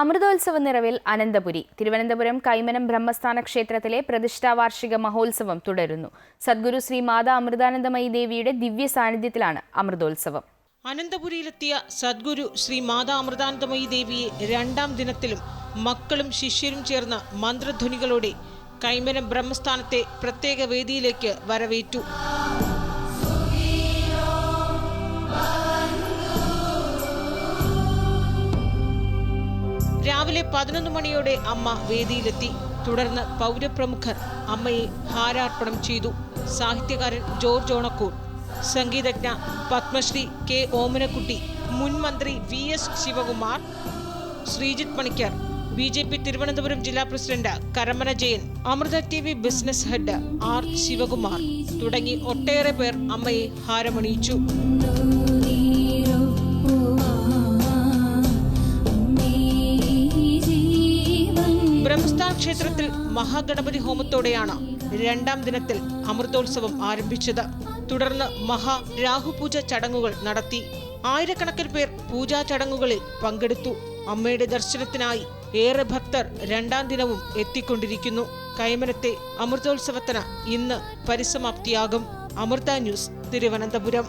അമൃതോത്സവ നിറവിൽ അനന്തപുരി. തിരുവനന്തപുരം കൈമനം ബ്രഹ്മസ്ഥാന ക്ഷേത്രത്തിലെ പ്രതിഷ്ഠാ വാർഷിക മഹോത്സവം തുടരുന്നു. സദ്ഗുരു ശ്രീ മാതാ അമൃതാനന്ദമയി ദേവിയുടെ ദിവ്യ സാന്നിധ്യത്തിലാണ് അമൃതോത്സവം. അനന്തപുരിയിലെത്തിയ സദ്ഗുരു ശ്രീ മാതാ അമൃതാനന്ദമയി ദേവിയെ രണ്ടാം ദിനത്തിലും മക്കളും ശിഷ്യരും ചേർന്ന മന്ത്രധ്വനികളോടെ കൈമനം ബ്രഹ്മസ്ഥാനത്തെ പ്രത്യേക വേദിയിലേക്ക് വരവേറ്റു. പതിനൊന്ന് മണിയോടെ അമ്മ വേദിയിലെത്തി. തുടർന്ന് പൗരപ്രമുഖർ അമ്മയെ ഹാരാർപ്പണം ചെയ്തു. സാഹിത്യകാരൻ ജോർജ് ഓണക്കൂർ സംഗീതജ്ഞ പത്മശ്രീ കെ ഓമനക്കുട്ടി മുൻമന്ത്രി V S Sivakumar Sreejith Panicker B J P Thiruvananthapuram ജില്ലാ president Karamana Jayan Amrita T V business head R Sivakumar തുടങ്ങി ഒട്ടേറെ പേർ അമ്മയെ ഹാരമണിയിച്ചു. ബ്രഹ്മസ്ഥാൻ ക്ഷേത്രത്തിൽ മഹാഗണപതി ഹോമത്തോടെയാണ് രണ്ടാം ദിനത്തിൽ അമൃതോത്സവം ആരംഭിച്ചത്. തുടർന്ന് മഹാ രാഹുപൂജ ചടങ്ങുകൾ നടത്തി. ആയിരക്കണക്കിന് പേർ പൂജാ ചടങ്ങുകളിൽ പങ്കെടുത്തു. അമ്മയുടെ ദർശനത്തിനായി ഏറെ ഭക്തർ രണ്ടാം ദിനവും എത്തിക്കൊണ്ടിരിക്കുന്നു. കൈമനത്തെ അമൃതോത്സവത്തിന് ഇന്ന് പരിസമാപ്തിയാകും. അമൃത ന്യൂസ് തിരുവനന്തപുരം.